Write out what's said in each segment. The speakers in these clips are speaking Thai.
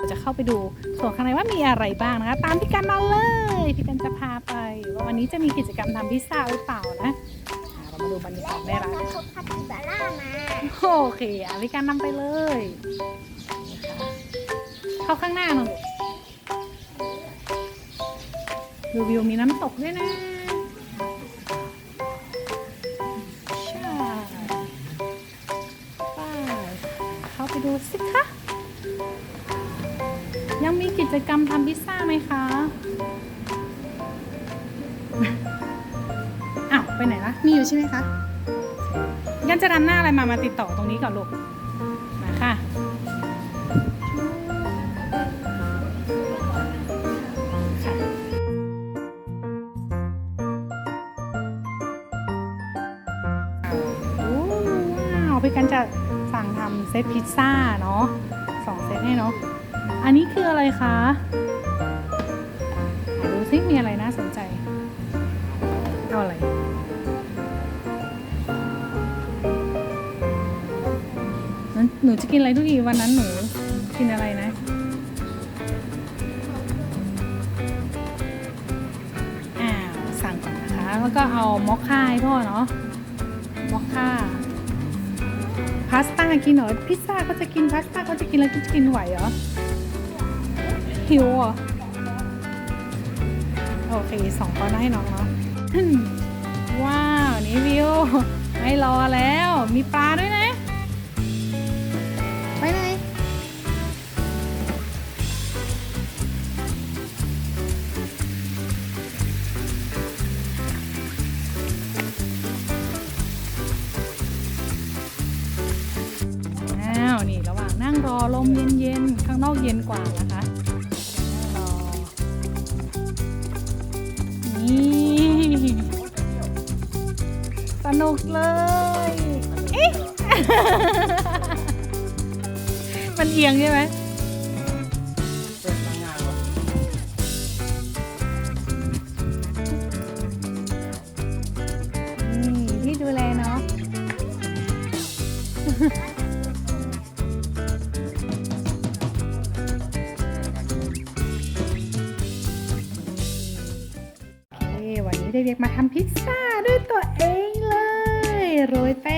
เราจะเข้าไปดูส่วนข้างในว่ามีอะไรบ้างนะคะ ตามพี่กันมาเลยพี่กันจะพาไป ว่าวันนี้จะมีกิจกรรมทำพิซซ่าหรือเปล่านะอ่าเรามาดูบรรยากาศในร้านเขาพัดพิซซ่ามาโอเคอะพี่กันนำไปเลยเข้าข้างหน้าหน่อยดูวิวมีน้ำตกด้วยนะใช่ไปเข้าไปดูสิคะ ยังมีกิจกรรมทำพิซซ่าไหมคะอ้าวไปไหนละมีอยู่ใช่ไหมคะงั้นจะนำหน้าอะไรมามาติดต่อตรงนี้ก่อนลูกมาค่ะค่ะโอ้ว้าวพี่กันจะสั่งทำเซตพิซซ่าเนาะสองเซตให้เนาะ อันนี้คืออะไรคะดูซิมีอะไรน่าสนใจ เอาอะไร หนูหนูจะกินอะไรทุกทีวันนั้นหนูกินอะไรนะอ้าวสั่งก่อนนะคะ แล้วก็เอามอคค่าให้พ่อเนาะมอคค่าพาสต้ากินเหรอพิซซ่าเขาจะกินพาสต้าเขาจะกินแล้วจะกินไหวเหรอ หิวเหรอโอเคสองก้อนให้น้องเนาะว้าว นี่วิว ไม่รอแล้ว มีปลาด้วยนะ ไปเลยอ้าวนี่ระหว่างนั่งรอลมเย็นๆ ข้างนอกเย็นกว่านะคะ สนุกเลยเอ๊ะมันเอียงใช่ไหม โรยแป้ง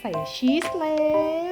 ใส่ชีสแล้ว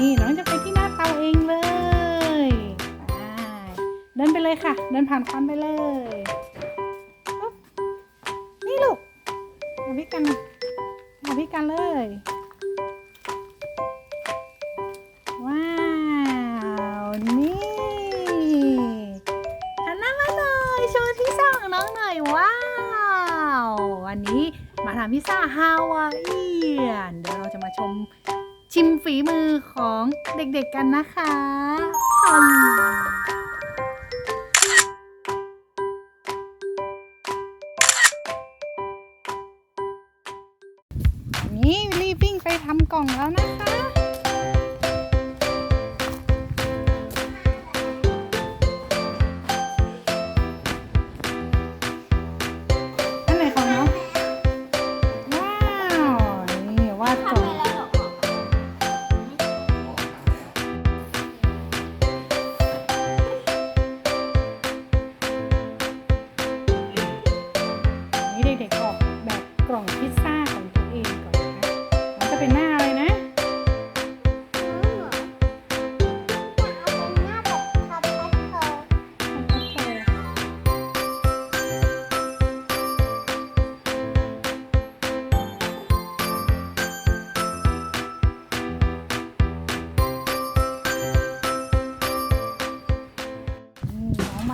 นี่น้องจะไปที่หน้าเตาเองเลยเดินไปเลยค่ะ เดินผ่านควันไปเลยนี่ลูกมาพี่กันมาพี่กันเลย ฝีมือของเด็กๆกันนะคะนี่รีบวิ่งไปทำกล่องแล้วนะคะ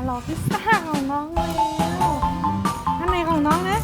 รอพี่ซ่าของน้องแล้วข้างในของน้องนะ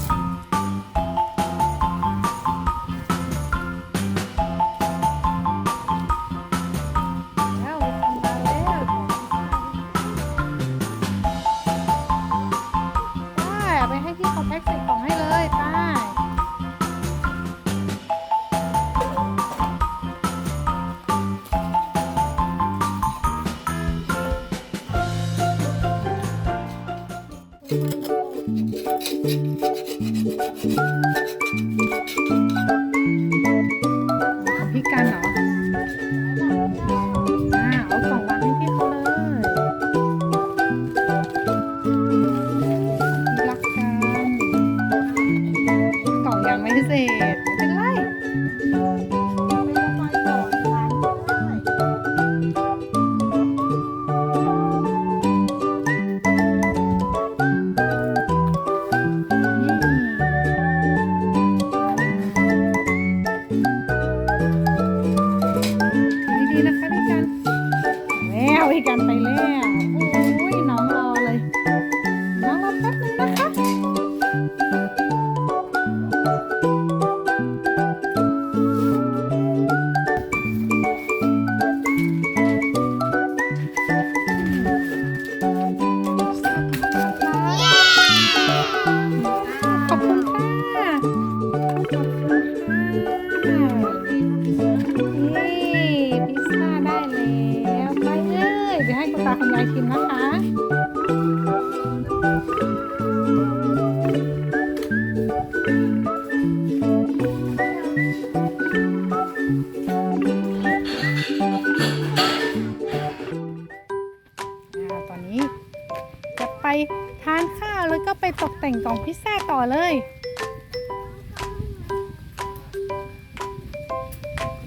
Thank you.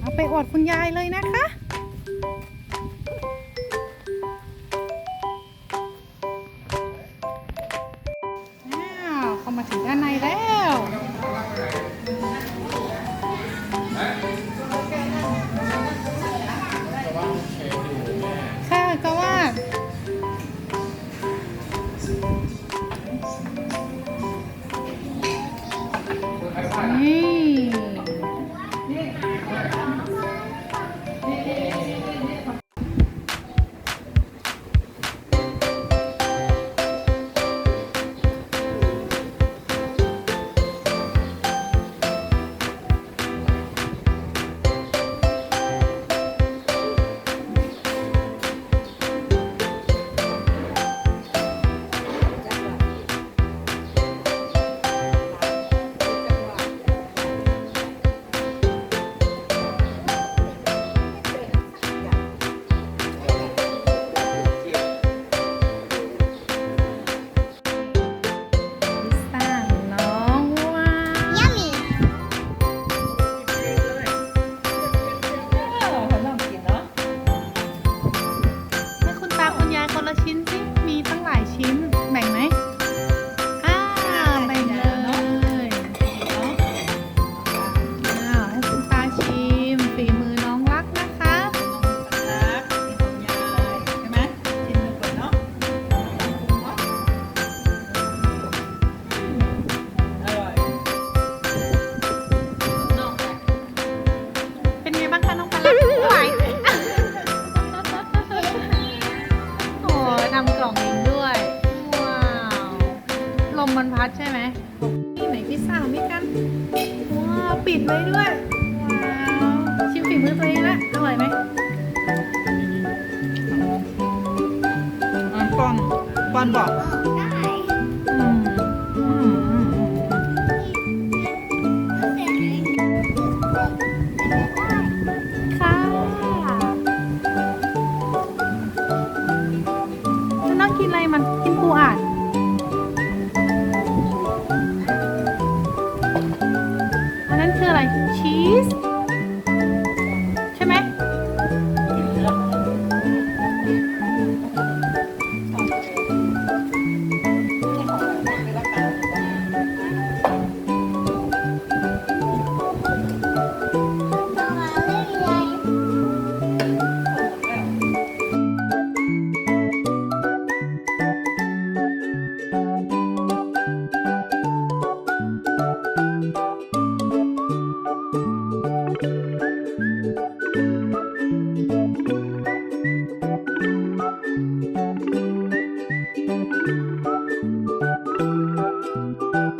เอาไปอวดคุณยายเลยนะคะ 关吧。you